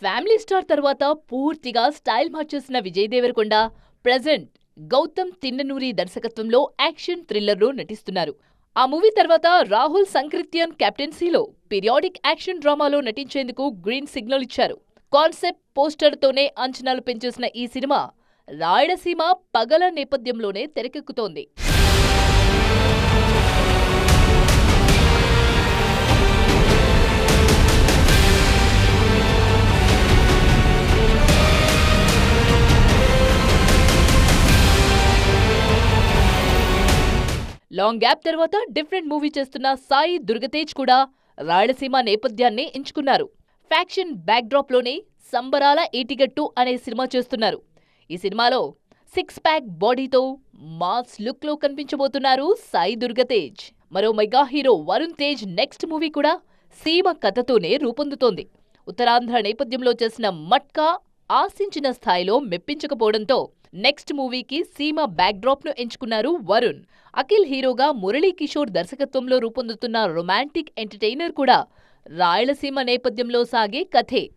Family star తర్వాత పూర్తిగా style మార్చేసిన విజయ్ దేవరకొండ ప్రజెంట్ గౌతమ్ తిన్ననూరి దర్శకత్వంలో యాక్షన్ థ్రిల్లర్లో నటిస్తున్నారు. ఆ మూవీ తర్వాత రాహుల్ సంకృత్యన్ కెప్టెన్సీలో పీరియాడిక్ యాక్షన్ డ్రామాలో నటించేందుకు గ్రీన్ సిగ్నల్ ఇచ్చారు. కాన్సెప్ట్ పోస్టర్తోనే అంచనాలు పెంచేసిన ఈ సినిమా రాయలసీమ పగల నేపథ్యంలోనే తెరకెక్కుతోంది. లాంగ్ గ్యాప్ తర్వాత డిఫరెంట్ మూవీ చేస్తున్న సాయి దుర్గతేజ్ కూడా రాయలసీమ నేపథ్యాన్ని ఎంచుకున్నారు. ఫ్యాక్షన్ బ్యాక్డ్రాప్లోనే సంబరాల ఏటిగట్టు అనే సినిమా చేస్తున్నారు. ఈ సినిమాలో సిక్స్ ప్యాక్ బాడీతో మాస్ లుక్లో కనిపించబోతున్నారు సాయి దుర్గతేజ్. మరో mega hero Varun Tej next movie కూడా సీమ కథతోనే రూపొందుతోంది. ఉత్తరాంధ్ర నేపథ్యంలో చేసిన మట్కా ఆశించిన స్థాయిలో మెప్పించకపోవడంతో నెక్స్ట్ మూవీకి సీమ బ్యాక్డ్రాప్ను ఎంచుకున్నారు వరుణ్. అఖిల్ హీరోగా మురళీ కిషోర్ దర్శకత్వంలో రూపొందుతున్న రొమాంటిక్ ఎంటర్టైనర్ కూడా రాయలసీమ నేపథ్యంలో సాగే కథే.